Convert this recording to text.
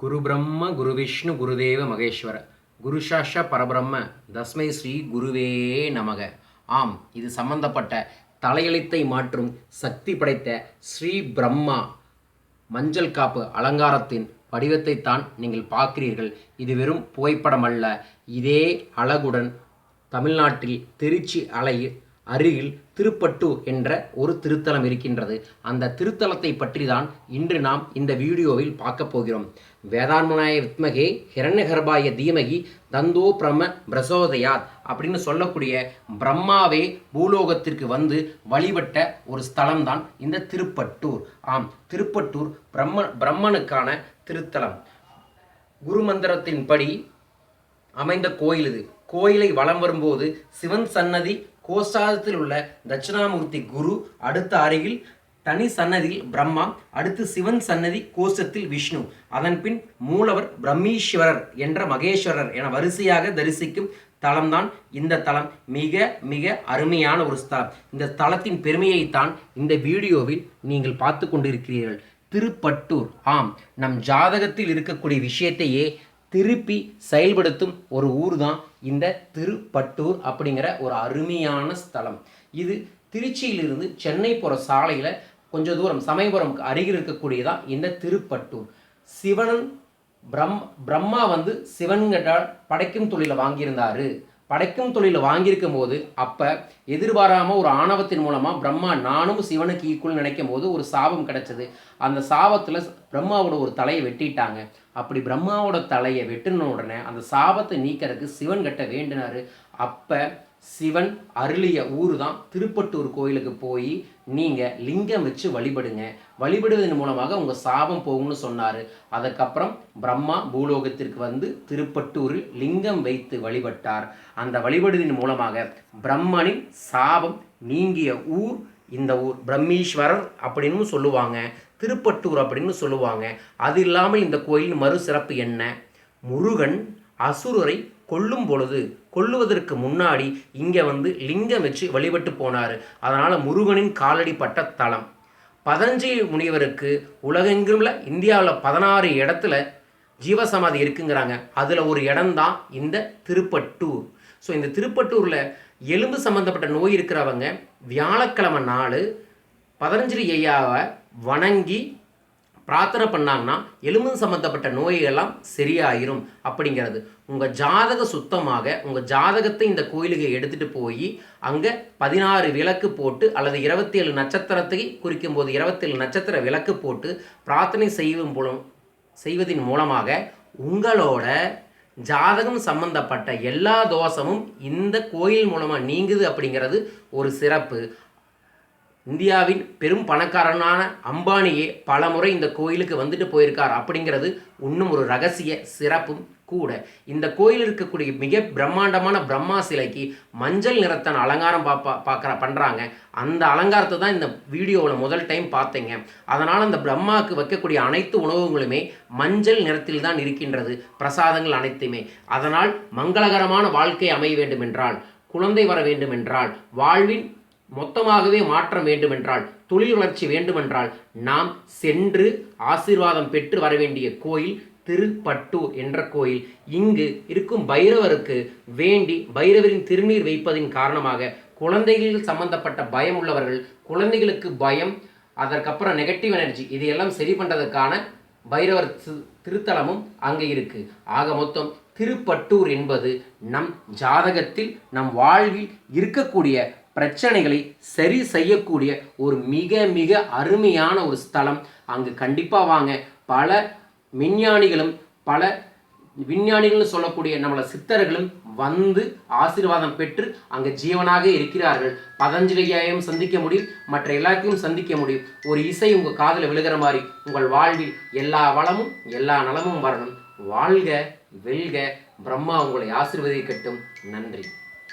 குரு பிரம்ம குரு விஷ்ணு குருதேவ மகேஸ்வர. குரு சாஷ பரபிரம்ம. தஸ்மை ஸ்ரீ குருவே நமக. ஆம் இது சம்பந்தப்பட்ட தலையெழுத்தை மாற்றும் சக்தி படைத்த ஸ்ரீ பிரம்மா. மஞ்சள் காப்பு அலங்காரத்தின் வடிவத்தைத்தான் நீங்கள் பார்க்கிறீர்கள். இது வெறும் புகைப்படம் அல்ல இதே அழகுடன் தமிழ்நாட்டில் திருச்சி அலையில் அருகில் திருப்பட்டு என்ற ஒரு திருத்தலம் இருக்கின்றது. அந்த திருத்தலத்தை பற்றி தான் இன்று நாம் இந்த வீடியோவில் பார்க்க போகிறோம். வேதான்மனாய வித்மகே ஹிரண்யகர்பாய தீமகி தந்தோ பிரம்ம பிரசோதயாத் அப்படின்னு சொல்லக்கூடிய பிரம்மாவே பூலோகத்திற்கு வந்து வழிபட்ட ஒரு ஸ்தலம் தான் இந்த திருப்பட்டூர். ஆம் திருப்பட்டூர் பிரம்ம பிரம்மனுக்கான திருத்தலம். குருமந்திரத்தின்படி அமைந்த கோயில் இது. கோயிலை வலம் வரும்போது சிவன் சன்னதி கோஷாதத்தில் உள்ள தட்சிணாமூர்த்தி குரு அடுத்த அருகில் தனி சன்னதியில் பிரம்மா அடுத்து சிவன் சன்னதி கோஷத்தில் விஷ்ணு. அதன் பின் மூலவர் பிரம்மீஸ்வரர் என்ற மகேஸ்வரர் என வரிசையாக தரிசிக்கும் தலம்தான் இந்த தலம். மிக மிக அருமையான ஒரு ஸ்தலம். இந்த தலத்தின் பெருமையைத்தான் இந்த வீடியோவில் நீங்கள் பார்த்து கொண்டிருக்கிறீர்கள். திருப்பட்டூர். ஆம் நம் ஜாதகத்தில் இருக்கக்கூடிய விஷயத்தையே திருப்பி செயல்படுத்தும் ஒரு ஊர் தான் இந்த திருப்பட்டூர் அப்படிங்கிற ஒரு அருமையான ஸ்தலம். இது திருச்சியிலிருந்து சென்னை போகிற சாலையில் கொஞ்சம் தூரம் சமயபுரம்க்கு அருகில் இருக்கக்கூடியதான் இந்த திருப்பட்டூர். சிவனன் பிரம் பிரம்மா வந்து சிவன்கிட்ட படைக்கும் தொழிலை வாங்கியிருந்தாரு. படைக்கும் தொழிலை வாங்கியிருக்கும் போது அப்போ எதிர்பாராமல் ஒரு ஆணவத்தின் மூலமாக பிரம்மா நானும் சிவனுக்கு ஈக்குவல் நினைக்கும் போது ஒரு சாபம் கிடைச்சது. அந்த சாபத்தில் பிரம்மாவோட ஒரு தலையை வெட்டிட்டாங்க. அப்படி பிரம்மாவோட தலையை வெட்டின உடனே அந்த சாபத்தை நீக்கிறதுக்கு சிவன் கட்ட வேண்டினார். அப்போ சிவன் அருளிய ஊர் தான் திருப்பட்டூர் கோயிலுக்கு போய் நீங்கள் லிங்கம் வச்சு வழிபடுங்க. வழிபடுவதன் மூலமாக உங்கள் சாபம் போகும்னு சொன்னார். அதுக்கப்புறம் பிரம்மா பூலோகத்திற்கு வந்து திருப்பட்டூரில் லிங்கம் வைத்து வழிபட்டார். அந்த வழிபடுவதன் மூலமாக பிரம்மனின் சாபம் நீங்கிய ஊர் இந்த ஊர் பிரம்மீஸ்வரர் அப்படின்னு சொல்லுவாங்க. திருப்பட்டூர் அப்படின்னு சொல்லுவாங்க. அது இல்லாமல் இந்த கோயிலின் மறு சிறப்பு என்ன? முருகன் அசுரரை கொல்லும் பொழுது கொல்லுவதற்கு முன்னாடி இங்கே வந்து லிங்கம் வச்சு வழிபட்டு போனார். அதனால் முருகனின் காலடி பட்ட தலம். பதஞ்சலி முனிவருக்கு உலகெங்குள்ள இந்தியாவில் பதினாறு இடத்துல ஜீவசமாதி இருக்குங்கிறாங்க. அதில் ஒரு இடம்தான் இந்த திருப்பட்டூர். ஸோ இந்த திருப்பட்டூரில் எலும்பு சம்மந்தப்பட்ட நோய் இருக்கிறவங்க வியாழக்கிழமை நாள் பதஞ்சலி ஐயாவை வணங்கி பிரார்த்தனை பண்ணாங்கன்னா எலும்பு சம்மந்தப்பட்ட நோய்கள்லாம் சரியாயிரும் அப்படிங்கிறது. உங்கள் ஜாதக சுத்தமாக உங்கள் ஜாதகத்தை இந்த கோயிலுக்கு எடுத்துகிட்டு போய் அங்கே பதினாறு விளக்கு போட்டு அல்லது இருபத்தேழு நட்சத்திரத்தை குறிக்கும் போது இருபத்தேழு நட்சத்திர விளக்கு போட்டு பிரார்த்தனை செய்யும் மூலம் செய்வதன் மூலமாக உங்களோட ஜாதகம் சம்பந்தப்பட்ட எல்லா தோஷமும் இந்த கோயில் மூலமாக நீங்குது அப்படிங்கிறது ஒரு சிறப்பு. இந்தியாவின் பெரும் பணக்காரனான அம்பானியே பல முறை இந்த கோயிலுக்கு வந்துட்டு போயிருக்கார் அப்படிங்கிறது இன்னும் ஒரு ரகசிய சிறப்பும் கூட. இந்த கோயில் இருக்கக்கூடிய மிக பிரம்மாண்டமான பிரம்மா சிலைக்கு மஞ்சள் நிறத்தன் அலங்காரம் பாப்பா பார்க்குற பண்ணுறாங்க அந்த அலங்காரத்தை தான் இந்த வீடியோவில் முதல் டைம் பார்த்தேங்க. அதனால் அந்த பிரம்மாவுக்கு வைக்கக்கூடிய அனைத்து உணவுகளுமே மஞ்சள் நிறத்தில் தான் இருக்கின்றது. பிரசாதங்கள் அனைத்துமே. அதனால் மங்களகரமான வாழ்க்கை அமைய வேண்டுமென்றால் குழந்தை வர வேண்டுமென்றால் வாழ்வின் மொத்தமாகவே மாற்றம் வேண்டுமென்றால் தொழில் வளர்ச்சி வேண்டுமென்றால் நாம் சென்று ஆசீர்வாதம் பெற்று வர வேண்டிய கோயில் திருப்பட்டூர் என்ற கோயில். இங்கு இருக்கும் பைரவருக்கு வேண்டி பைரவரின் திருநீர் வைப்பதின் காரணமாக குழந்தைகள் சம்பந்தப்பட்ட பயம் உள்ளவர்கள் குழந்தைகளுக்கு பயம் அதற்கப்புறம் நெகட்டிவ் எனர்ஜி இதையெல்லாம் சரி பண்ணுறதுக்கான பைரவர் திருத்தலமும் அங்கே இருக்கு. ஆக மொத்தம் திருப்பட்டூர் என்பது நம் ஜாதகத்தில் நம் வாழ்வில் இருக்கக்கூடிய பிரச்சனைகளை சரி செய்யக்கூடிய ஒரு மிக மிக அருமையான ஒரு ஸ்தலம். அங்கு கண்டிப்பாக வாங்க. பல விஞ்ஞானிகளும் பல விஞ்ஞானிகள்னு சொல்லக்கூடிய நம்மள சித்தர்களும் வந்து ஆசீர்வாதம் பெற்று அங்கே ஜீவனாக இருக்கிறார்கள். பதஞ்சலியையும் சந்திக்க முடியும். மற்ற எல்லாத்தையும் சந்திக்க முடியும். ஒரு இசை உங்கள் காதில் விழுகிற மாதிரி உங்கள் வாழ்வில் எல்லா வளமும் எல்லா நலமும் வரணும். வாழ்க வெல்க. பிரம்மா உங்களை ஆசிர்வதிக்கட்டும். நன்றி.